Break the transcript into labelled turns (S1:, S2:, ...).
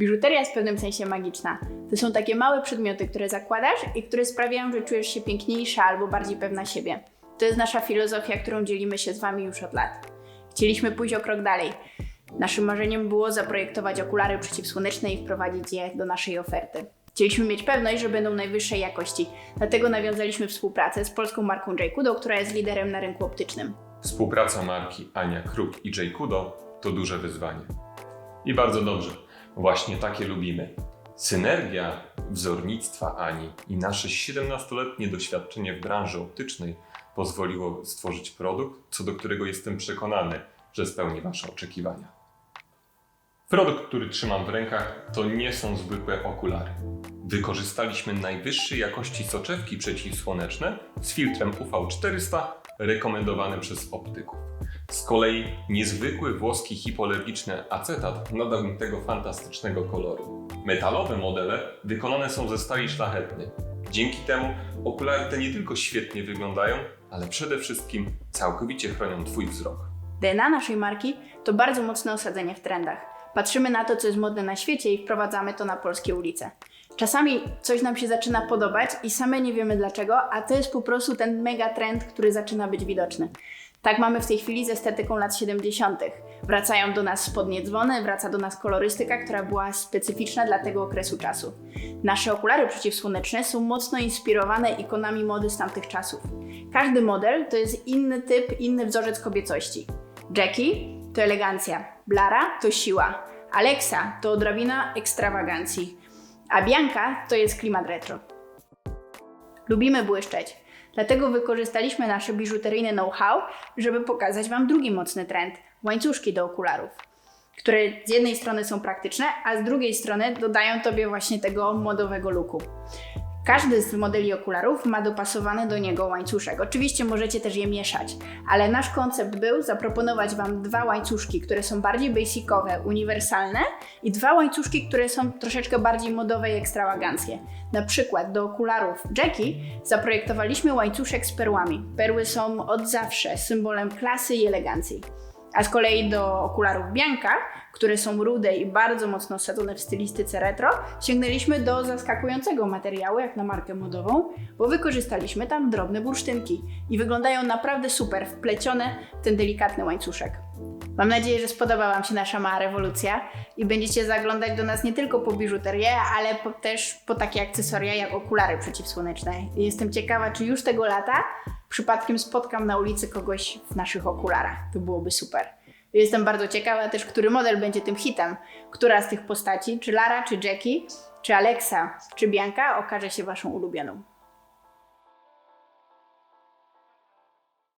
S1: Biżuteria jest w pewnym sensie magiczna. To są takie małe przedmioty, które zakładasz i które sprawiają, że czujesz się piękniejsza albo bardziej pewna siebie. To jest nasza filozofia, którą dzielimy się z Wami już od lat. Chcieliśmy pójść o krok dalej. Naszym marzeniem było zaprojektować okulary przeciwsłoneczne i wprowadzić je do naszej oferty. Chcieliśmy mieć pewność, że będą najwyższej jakości, dlatego nawiązaliśmy współpracę z polską marką J-Kudo, która jest liderem na rynku optycznym.
S2: Współpraca marki Ania Kruk i J. Kudo to duże wyzwanie. I bardzo dobrze, właśnie takie lubimy. Synergia wzornictwa Ani i nasze 17-letnie doświadczenie w branży optycznej pozwoliło stworzyć produkt, co do którego jestem przekonany, że spełni Wasze oczekiwania. Produkt, który trzymam w rękach, to nie są zwykłe okulary. Wykorzystaliśmy najwyższej jakości soczewki przeciwsłoneczne z filtrem UV400 rekomendowanym przez optyków. Z kolei niezwykły włoski hipolergiczny acetat nadał im tego fantastycznego koloru. Metalowe modele wykonane są ze stali szlachetnej. Dzięki temu okulary te nie tylko świetnie wyglądają, ale przede wszystkim całkowicie chronią Twój wzrok.
S1: DNA naszej marki to bardzo mocne osadzenie w trendach. Patrzymy na to, co jest modne na świecie i wprowadzamy to na polskie ulice. Czasami coś nam się zaczyna podobać i same nie wiemy dlaczego, a to jest po prostu ten mega trend, który zaczyna być widoczny. Tak mamy w tej chwili z estetyką lat 70. Wracają do nas spodnie dzwony, wraca do nas kolorystyka, która była specyficzna dla tego okresu czasu. Nasze okulary przeciwsłoneczne są mocno inspirowane ikonami mody z tamtych czasów. Każdy model to jest inny typ, inny wzorzec kobiecości. Jackie to elegancja, Blara to siła, Alexa to odrobina ekstrawagancji, a Bianca to jest klimat retro. Lubimy błyszczeć, dlatego wykorzystaliśmy nasze biżuteryjne know-how, żeby pokazać Wam drugi mocny trend łańcuszki do okularów, które z jednej strony są praktyczne, a z drugiej strony dodają Tobie właśnie tego modowego looku. Każdy z modeli okularów ma dopasowany do niego łańcuszek. Oczywiście możecie też je mieszać, ale nasz koncept był zaproponować Wam dwa łańcuszki, które są bardziej basicowe, uniwersalne i dwa łańcuszki, które są troszeczkę bardziej modowe i ekstrawaganckie. Na przykład do okularów Jackie zaprojektowaliśmy łańcuszek z perłami. Perły są od zawsze symbolem klasy i elegancji. A z kolei do okularów Bianca, które są rude i bardzo mocno osadzone w stylistyce retro, sięgnęliśmy do zaskakującego materiału, jak na markę modową, bo wykorzystaliśmy tam drobne bursztynki i wyglądają naprawdę super, wplecione w ten delikatny łańcuszek. Mam nadzieję, że spodoba Wam się nasza mała rewolucja i będziecie zaglądać do nas nie tylko po biżuterię, ale po, też po takie akcesoria jak okulary przeciwsłoneczne. Jestem ciekawa, czy już tego lata przypadkiem spotkam na ulicy kogoś w naszych okularach. To byłoby super. Jestem bardzo ciekawa też, który model będzie tym hitem. Która z tych postaci, czy Lara, czy Jackie, czy Alexa, czy Bianca okaże się Waszą ulubioną.